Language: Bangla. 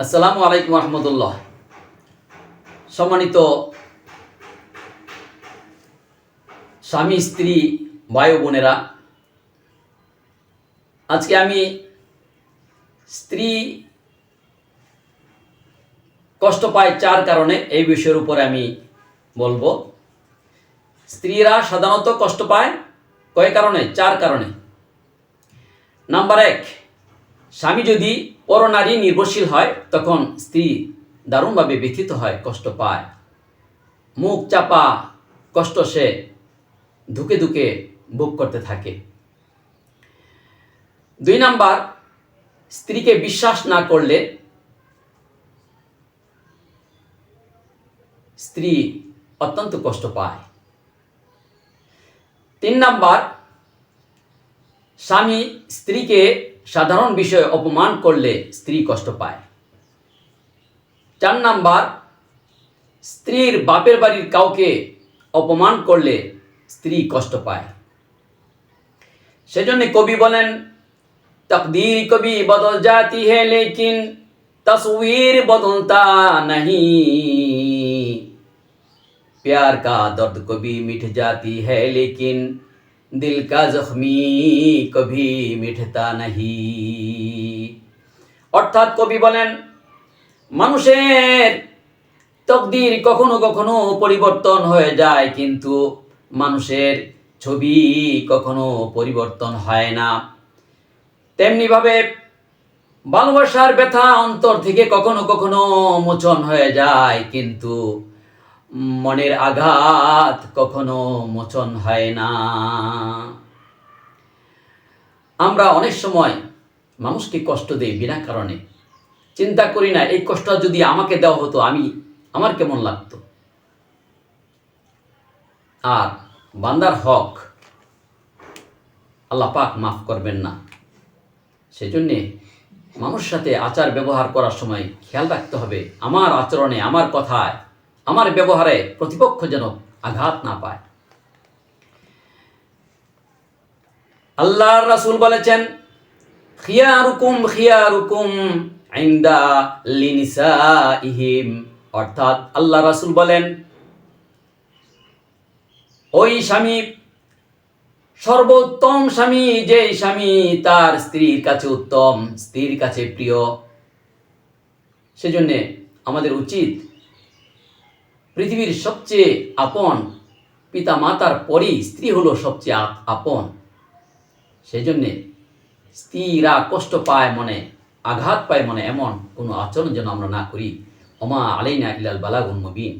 আসসালামু আলাইকুম রহমতুল্লাহ সম্মানিত স্বামী, স্ত্রী, ভাই বোনেরা, আজকে আমি স্ত্রী কষ্ট পায় চার কারণে, এই বিষয়ের উপরে আমি বলব। স্ত্রীরা সাধারণত কষ্ট পায় কয় কারণে? চার কারণে। নাম্বার এক স্বামী যদি পরনারী নির্ভরশীল হয়, তখন স্ত্রী দারুণভাবে ব্যথিত হয়, কষ্ট পায়। মুখ চাপা, কষ্ট সে ধুকে ধুকে ভোগ করতে থাকে। দুই নাম্বার, স্ত্রীকে বিশ্বাস না করলে স্ত্রী অত্যন্ত কষ্ট পায়। তিন নাম্বার, স্বামী স্ত্রীকে সাধারণ বিষয়ে অপমান করলে স্ত্রী কষ্ট পায় চার নাম্বার স্ত্রীর বাপের বাড়ির কাউকে অপমান করলে স্ত্রী কষ্ট পায় সেজন্য কবি বলেন তকদীর কবি বদল जाती है लेकिन तस्वीर बदलता नहीं प्यार का दर्द कभी मिट जाती है लेकिन दिल का जख्मी कभी मिटता नहीं অর্থাৎ কবি বলেন মানুষের তকদির কখনো কখনো পরিবর্তন হয়ে যায় কিন্তু মানুষের ছবি কখনো পরিবর্তন হয় না তেমনিভাবে ভালোবাসার ব্যথা অন্তর থেকে কখনো কখনো মোচন হয়ে যায় কিন্তু মনের আঘাত কখনো মোচন হয় না। আমরা অনেক সময় মানুষকে কষ্ট দেই বিনা কারণে। চিন্তা করি না, এই কষ্ট যদি আমাকে দেওয়া হতো, আমি, আমার কেমন লাগতো? আর বান্দার হক আল্লাহ পাক মাফ করবেন না। সেজন্যে মানুষ সাথে আচার ব্যবহার করার সময় খেয়াল রাখতে হবে, আমার আচরণে, আমার কথায়। আমার ব্যবহারে প্রতিপক্ষ যেন আঘাত না পায়। আল্লাহর রাসূল বলেছেন, খিয়ারুকুম খিয়ারুকুম ইনদা লিনিসাইহিম। অর্থাৎ আল্লাহ রাসূল বলেন, ওই স্বামী, সর্বোত্তম স্বামী যে স্বামী তার স্ত্রীর কাছে উত্তম, স্ত্রীর কাছে প্রিয়, সেজন্যে আমাদের উচিত পৃথিবীর সবচেয়ে আপন পিতা মাতার পরই স্ত্রী হলো সবচেয়ে আপন। সেই জন্যে স্ত্রীরা কষ্ট পায় মনে, আঘাত পায় মনে এমন কোনো আচরণ যেন আমরা না করি। অমা আলাইনা ইলাল বালাগুন মুবিন।